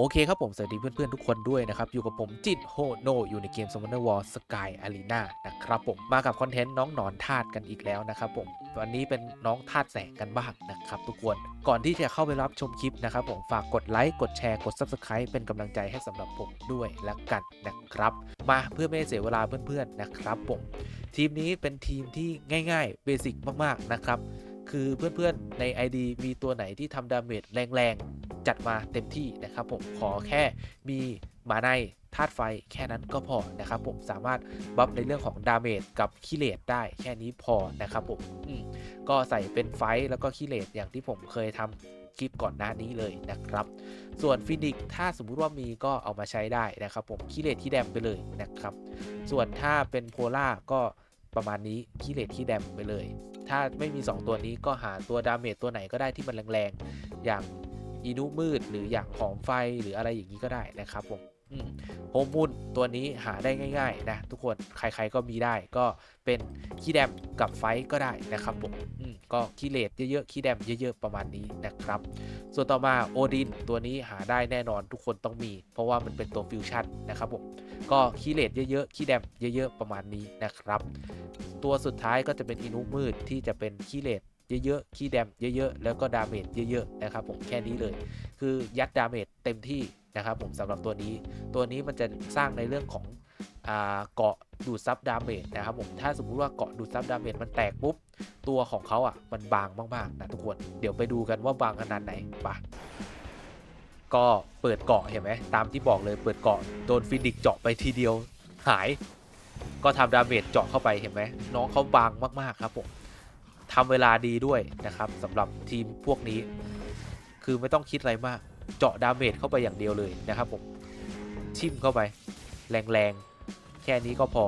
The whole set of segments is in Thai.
โอเคครับผมสวัสดีเพื่อนๆทุกคนด้วยนะครับ อยู่กับผมจิตโฮโนอยู่ในเกม Summoner War Sky Arena นะครับผมมากับคอนเทนต์น้องหนอนธาตุกันอีกแล้วนะครับผมวันนี้เป็นน้องธาตุแสงกันบ้างนะครับทุกคนก่อนที่จะเข้าไปรับชมคลิปนะครับผมฝากกดไลค์กดแชร์กด Subscribe เป็นกำลังใจให้สำหรับผมด้วยละกันนะครับ มาเพื่อไม่ให้เสียเวลาเพื่อนๆนะครับผมทีมนี้เป็นทีมที่ง่ายๆเบสิกมากๆนะครับคือเพื่อนๆใน ID มีตัวไหนที่ทำดาเมจแรงๆ จัดมาเต็มที่นะครับผมขอแค่มีหมาในธาตุไฟแค่นั้นก็พอนะครับผมสามารถบัฟในเรื่องของดาเมจกับคิเลตได้แค่นี้พอนะครับผมอืมก็ใส่เป็นไฟแล้วก็คิเลตอย่างที่ผมเคยทำคลิปก่อนหน้านี้เลยนะครับ ส่วนฟินิกถ้าสมมุติว่ามีก็เอามาใช้ได้นะครับผมคิเลตที่แดมไปเลยนะครับ ส่วนถ้าเป็นโพล่าก็ประมาณนี้คิเลตที่แดมไปเลย ถ้าไม่มี 2 ตัวนี้ก็หาตัวดาเมจตัวไหนก็ได้ที่มันแรงๆอย่าง อีนุมืดหรืออย่างหอมไฟหรืออะไรอย่างนี้ก็ได้นะครับผมโฮมมุนตัวนี้หาได้ง่าย ๆ นะ ทุกคนใครๆก็มีได้ก็เป็นคีย์แดมกับไฟก็ได้นะครับผมมก็คีย์เลดเยอะๆคีย์แดมเยอะๆประมาณนี้นะครับ ส่วนต่อมาโอดินตัวนี้หาได้แน่นอนทุกคนต้องมี เพราะว่ามันเป็นตัวฟิวชั่นนะครับผมก็คีย์เลดเยอะๆคีย์แดมเยอะๆประมาณนี้นะครับ ตัวสุดท้ายก็จะเป็นอินุมืดที่จะเป็นคีย์เลด เยอะๆคีย์แดมเยอะๆ แล้วก็ดาเมจเยอะๆนะครับผมแค่นี้เลย คือยัดดาเมจเต็มที่นะครับผมสำหรับตัวนี้ ตัวนี้มันจะสร้างในเรื่องของเกาะดูดซับดาเมจนะครับผมถ้าสมมุติว่าเกาะดูดซับดาเมจมันแตกปุ๊บ ตัวของเขาอะมันบางมากๆนะทุกคนเดี๋ยวไปดูกันว่าบางขนาดไหนปะก็เปิดเกาะเห็นไหมตามที่บอกเลยเปิดเกาะโดนฟินิกเจาะไปทีเดียวหาย ก็ทำดาเมจเจาะเข้าไปเห็นไหมน้องเขาบางมากๆครับผม ทำเวลาดีด้วยนะครับสำหรับทีมพวกนี้ คือไม่ต้องคิดอะไรมาก เจาะดาเมจเข้าไปอย่างเดียวเลยนะครับผมชิมเข้าไป แรงๆ แค่นี้ก็พอ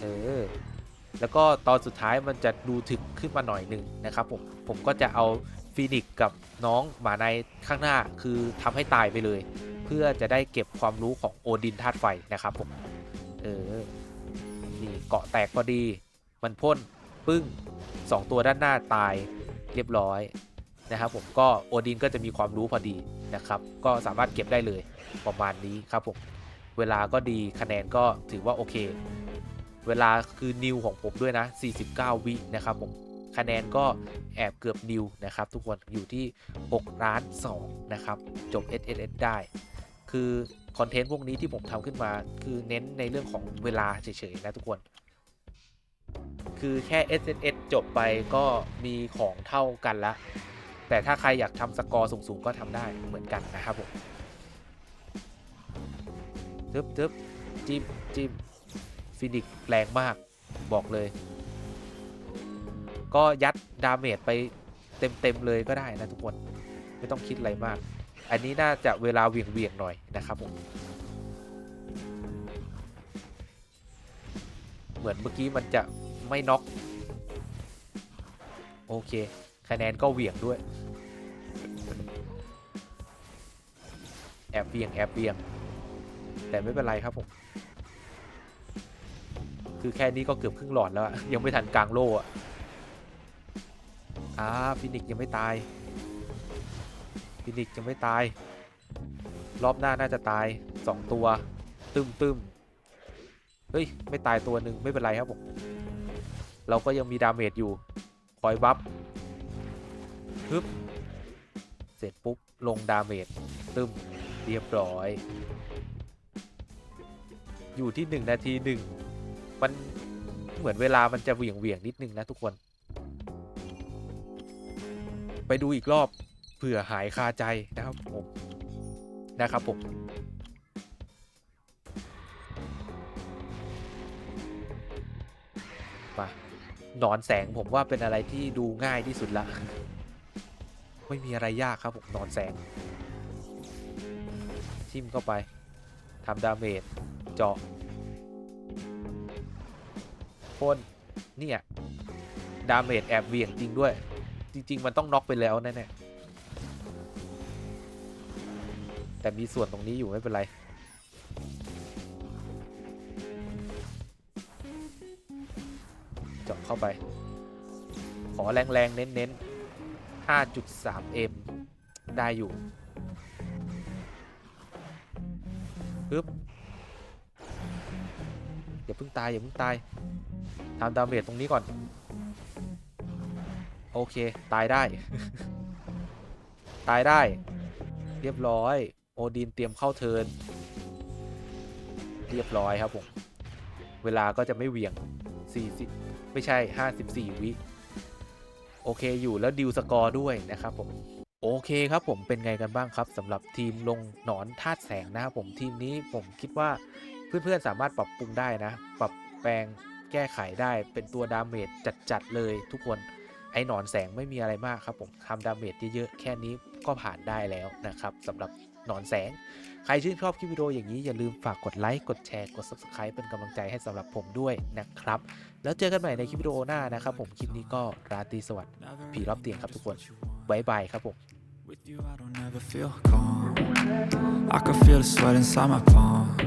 เออ แล้วก็ตอนสุดท้ายมันจะดูถึกขึ้นมาหน่อยหนึ่งนะครับผม ผมก็จะเอาฟีนิกกับน้องหมาในข้างหน้าคือทำให้ตายไปเลย เพื่อจะได้เก็บความรู้ของโอดินธาตุไฟนะครับผม เออ นี่เกาะแตกพอดี มันพ่น ปึ้ง สองตัวด้านหน้าตายเรียบร้อยนะครับผมก็โอดินก็จะมีความรู้พอดีนะครับ ก็สามารถเก็บได้เลยประมาณนี้ครับผมเวลาก็ดีคะแนนก็ถือว่าโอเค เวลาคือนิวของผมด้วยนะ 49 วินะครับผมคะแนนก็แอบเกือบนิวนะครับทุกคนอยู่ที่6ล้าน2นะครับจบ SSS ได้ คือคอนเทนต์พวกนี้ที่ผมทำขึ้นมา คือเน้นในเรื่องของเวลาเฉยๆนะทุกคน คือแค่ SSS จบไปก็มีของเท่ากันละ แต่ถ้าใครอยากทำสกอร์สูงๆ ก็ทำได้เหมือนกันนะครับผมทึบทึบจิ้มจิ้มฟินิกแรงมากบอกเลย ก็ยัดดาเมจไปเต็ม ๆ เลยก็ได้นะทุกคน ไม่ต้องคิดอะไรมาก อันนี้น่าจะเวลาเวียง ๆ หน่อยนะครับผม เหมือนเมื่อกี้มันจะ ไม่น็อกโอเค คะแนนก็เหวี่ยงด้วย แอบเวียง แอบเวียง แต่ไม่เป็นไรครับผม คือแค่นี้ก็เกือบครึ่งหลอดแล้ว ยังไม่ทันกลางโล่อะอ่าฟินิกยังไม่ตาย ฟินิกยังไม่ตาย รอบหน้าน่าจะตาย2ตัว ตึมตึมเฮ้ย ไม่ตายตัวหนึ่งไม่เป็นไรครับผม เราก็ยังมีดาเมจอยู่ คอยบัฟฮึบเสร็จปุ๊บ ลงดาเมจตึมเรียบร้อย อยู่ที่ 1 นาทีหนึ่งมันเหมือนเวลามันจะเหวี่ยงเวียงนิดนึงนะทุกคน ไปดูอีกรอบเผื่อหายคาใจนะครับผมนะครับผมมา นอนแสงผมว่าเป็นอะไรที่ดูง่ายที่สุดละ ไม่มีอะไรยากครับผมนอนแสง ทิมเข้าไปทำดาเมจเจาะพ่นเนี่ยดาเมจแอบเวี่ยงจริงด้วย จริง ๆ มันต้องน็อกไปแล้วแน่ๆแต่มีส่วนตรงนี้อยู่ไม่เป็นไร เข้าไป ขอแรงๆ เน้นๆ 5.3M ได้อยู่ปึ๊บอย่าเพิ่งตาย อย่าเพิ่งตายทำดาเมจตรงนี้ก่อน โอเค ตายได้ ตายได้ เรียบร้อย โอดินเตรียมเข้าเทิน เรียบร้อยครับผม เวลาก็จะไม่เหวี่ยง40 ไม่ใช่ 54 วิโอเคอยู่แล้วดิวสกอร์ด้วยนะครับผมโอเคครับผมเป็นไงกันบ้างครับสำหรับทีมลงหนอนธาตุแสงนะครับผมทีมนี้ผมคิดว่าเพื่อนๆสามารถปรับปรุงได้นะ ปรับแปลงแก้ไขได้เป็นตัวดาเมจจัดๆเลยทุกคนไอ้หนอนแสงไม่มีอะไรมากครับผมทำดาเมจเยอะๆแค่นี้ก็ผ่านได้แล้วนะครับสำหรับ หนอนแสง ใครชื่นชอบคลิปวิดีโออย่างนี้อย่าลืมฝากกดไลค์ กดแชร์ กด subscribe เป็นกำลังใจให้สำหรับผมด้วยนะครับ แล้วเจอกันใหม่ในคลิปวิดีโอหน้านะครับผมคลิปนี้ก็ราตรีสวัสดิ์ผีรอบเตียงครับทุกคนบายบายครับผม With you, I don't ever feel calm. I can feel the sweat inside my palms.